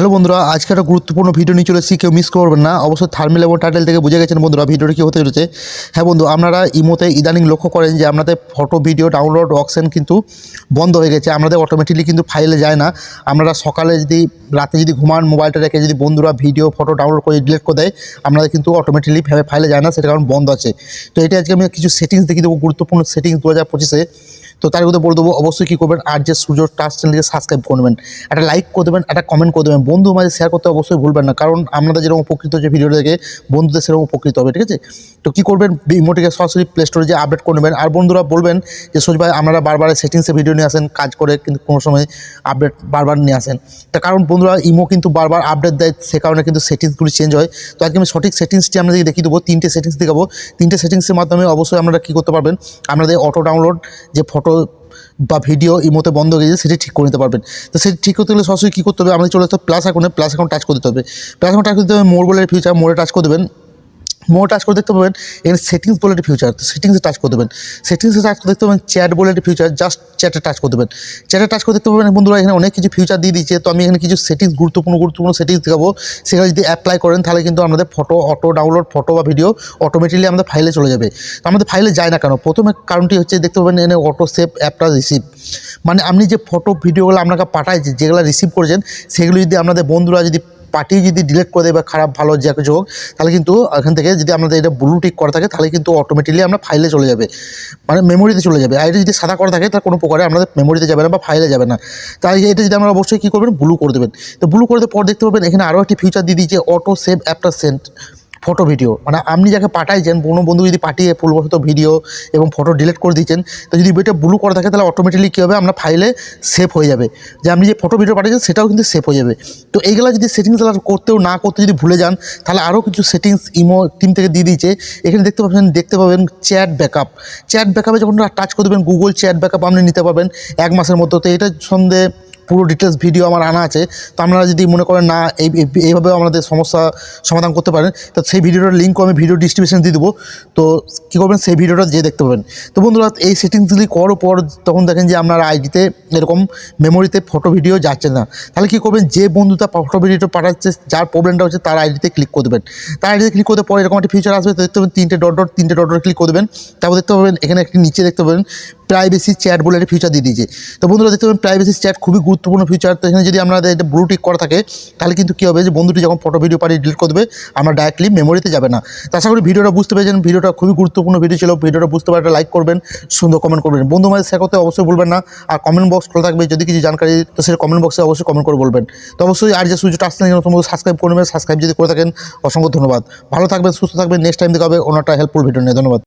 Hello বন্ধুরা, আজকে একটা গুরুত্বপূর্ণ ভিডিও নিয়ে চলেছি কেউ মিস করবেন না। অবশ্যই থার্মিল এবং টাইটেল থেকে বুঝে গেছেন বন্ধুরা ভিডিওটা কী হতে চলেছে। হ্যাঁ বন্ধু, আপনারা ইমোতে ইদানিং লক্ষ্য করেন যে আপনাদের ফটো ভিডিও ডাউনলোড অপশন কিন্তু বন্ধ হয়ে গেছে। আমাদের অটোমেটিকলি কিন্তু ফাইলে যায় না। আপনারা সকালে যদি, রাতে যদি ঘুমান মোবাইলটা রেখে যদি বন্ধুরা ভিডিও ফটো ডাউনলোড করে ডিলিট করে দেয়, আপনাদের কিন্তু অটোমেটিকলি ফাইলে যায় না, সেটা কারণ বন্ধ আছে। তো এটা আজকে আমি কিছু সেটিংস দেখিয়ে দেবো, গুরুত্বপূর্ণ সেটিংস দু হাজার পঁচিশে। তো তার মধ্যে বলে দেবো, অবশ্যই কী করবেন, আর যে সূর্য টাচ চ্যানেলকে সাবস্ক্রাইব করবেন একটা লাইক করে দেবেন, একটা কমেন্ট করে দেবেন। বন্ধু মাঝে শেয়ার করতে অবশ্যই ভুলবেন না, কারণ আপনাদের যেরকম উপকৃত হচ্ছে ভিডিও দেখে, বন্ধুদের সেরকম উপকৃত হবে, ঠিক আছে? তো কী করবেন ইমোটিকে সরাসরি প্লে স্টোরে যে আপডেট করে নেবেন। আর বন্ধুরা বলবেন যে সোজ ভাই, আপনারা বারবার সেটিংসে ভিডিও নিয়ে আসেন, কাজ করে, কিন্তু কোনো সময় আপডেট বারবার নিয়ে আসেন। তার কারণ বন্ধুরা ইমো কিন্তু বারবার আপডেট দেয়, সে কারণে কিন্তু সেটিংসগুলি চেঞ্জ হয়। তো আজকে আমি সঠিক সেটিংসটি আপনাদের দেখিয়ে দেবো, তিনটে সেটিংস দেখাবো। তিনটে সেটিংসের মাধ্যমে অবশ্যই আপনারা কী করতে পারবেন, আপনাদের অটো ডাউনলোড যে ফটো বা ভিডিও এই ইমোতে বন্ধ হয়ে গেছে, সেটি ঠিক করে নিতে পারবেন। তো সেটি ঠিক করতে গেলে সরাসরি কী করতে হবে? আমাদের চলে আসতে হবে প্লাস অ্যাকাউন্টে প্লাস অ্যাকাউন্ট টাচ করতে হবে। প্লাস অ্যাকাউন্ট টাচ করতে হবে, মোর বলে ফিউচার মোড়ে টাচ করে দেবেন। মোর টাচ করে দেখতে পাবেন এখানে সেটিংস বলে একটি ফিউচার সেটিংসে টাচ করে দেবেন। সেটিংসে টাচ করে দেখতে পাবেন চ্যাট বলে একটি ফিউচার জাস্ট চ্যাটে টাচ করে দেবেন। চ্যাটে টাচ করে দেখতে পাবেন, বন্ধুরা, এখানে অনেক কিছু ফিউচার দিয়ে দিচ্ছে তো আমি এখানে কিছু সেটিংস গুরুত্বপূর্ণ গুরুত্বপূর্ণ সেটিংস দেখাবো। সেখানে যদি অ্যাপ্লাই করেন, তাহলে কিন্তু আমাদের ফটো অটো ডাউনলোড ফটো বা ভিডিও অটোমেটিকলি আমাদের ফাইলে চলে যাবে। তো আমাদের ফাইলে যায় না কেন? প্রথমে কারণটি হচ্ছে, দেখতে পাবেন, এখানে অটো সেভ অ্যাপটা রিসিভ মানে আপনি যে ফটো ভিডিওগুলো আপনাকে পাঠাইছে, যেগুলো রিসিভ করেছেন, সেগুলো যদি আপনাদের বন্ধুরা যদি পাঠিয়ে যদি ডিলেট করে দেয় বা খারাপ, ভালো যা কিছু হোক, তাহলে কিন্তু এখান থেকে যদি আমাদের এটা ব্লু টিক করা থাকে, তাহলে কিন্তু অটোমেটিকলি আমরা ফাইলে চলে যাবে। মানে মেমোরিতে চলে যাবে। আর এটা যদি সাদা করা থাকে, তার কোনো প্রকারে আমাদের মেমোরিতে যাবে না বা ফাইলে যাবে না। তাই এটা যদি আমরা অবশ্যই কী করবেন? ব্লু করে দেবেন। তো ব্লু করে দেওয়ার পর দেখতে পাবেন, এখানে আরও একটি ফিচার দিয়ে দিয়েছে অটো সেভ অ্যাপটা সেন্ট ফটো ভিডিও মানে আপনি যাকে পাঠাইছেন কোনো বন্ধু যদি পাঠিয়ে ভুলবশত ভিডিও এবং ফটো ডিলিট করে দিয়েছেন, তো যদি এটা ব্লু করা থাকে, তাহলে অটোমেটিকলি কী হবে? আপনার ফাইলে সেভ হয়ে যাবে। যে আপনি যে ফটো ভিডিও পাঠিয়েছেন, সেটাও কিন্তু সেভ হয়ে যাবে। তো এইগুলো যদি সেটিংস করতেও না করতে যদি ভুলে যান, তাহলে আরও কিছু সেটিংস ইমো টিম থেকে দিয়ে দিয়েছে। এখানে দেখতে পাবেন দেখতে পাবেন চ্যাট ব্যাকআপ চ্যাট ব্যাকআপে যখন টাচ করে দেবেন গুগল চ্যাট ব্যাকআপ আপনি নিতে পারবেন এক মাসের মধ্যে। তো এটা সন্দেহে পুরো ডিটেলস ভিডিও আমার আনা আছে। তো আপনারা যদি মনে করেন না, এই, এই- এইভাবেও আমাদের সমস্যা সমাধান করতে পারেন, তো সেই ভিডিওটার লিঙ্কও আমি ভিডিও ডিস্ট্রিবিউশন দিয়ে দেবো। তো কী করবেন? সেই ভিডিওটা যে দেখতে পাবেন। তো বন্ধুরা, এই সেটিংসগুলি করার পর তখন দেখেন যে আপনার আইডিতে এরকম মেমোরিতে ফটো ভিডিও যাচ্ছে না। তাহলে কী করবেন? যে বন্ধু তার ফটো ভিডিওটা পাঠাচ্ছে, যার প্রবলেমটা হচ্ছে তার আইডিতে ক্লিক করে দেবেন। তার আইডিতে ক্লিক করতে পরে এরকম একটা ফিচার আসবে, তো দেখতে পাবেন তিনটে ডট ডট তিনটে ডট ডট ক্লিক করে দেবেন। তারপর দেখতে পাবেন, এখানে একটি নিচে দেখতে পাবেন প্রাইভেসি চ্যাট বলে একটা ফিচার দিয়ে দিয়েছে। তো বন্ধুরা, দেখতে পাবেন প্রাইভেসি চ্যাট খুবই গুরুত্বপূর্ণ ফিচার তো এখানে যদি আপনাদের এটা ব্লু টিক করা থাকে, তাহলে কিন্তু কী হবে? যে বন্ধুটি যখন ফটো ভিডিও পাঠিয়ে ডিলিট করবে আমরা ডাইরেক্টলি মেমোরিতে যাবে না। তো আশা করি ভিডিওটা বুঝতে পেরেছেন। ভিডিওটা খুবই গুরুত্বপূর্ণ ভিডিও ছিল। ভিডিওটা বুঝতে পারে লাইক করবেন, সুন্দর কমেন্ট করবেন। বন্ধু মাঝে শেয়ার করতে অবশ্যই বলবেন না। আর কমেন্ট বক্স খোলা থাকবে। যদি কিছু জানকারি, তো সেটা কমেন্ট বক্সে অবশ্যই কমেন্ট করে বলবেন। তো অবশ্যই আর যে সুযোগটা আসলে নতুন সাবস্ক্রাইব করবেন সাবস্ক্রাইব যদি করে থাকেন, অসংখ্য ধন্যবাদ। ভালো থাকবেন, সুস্থ থাকবেন। নেক্সট টাইম দেখা হবে অন্যটা হেল্পফুল ভিডিও নিয়ে। ধন্যবাদ।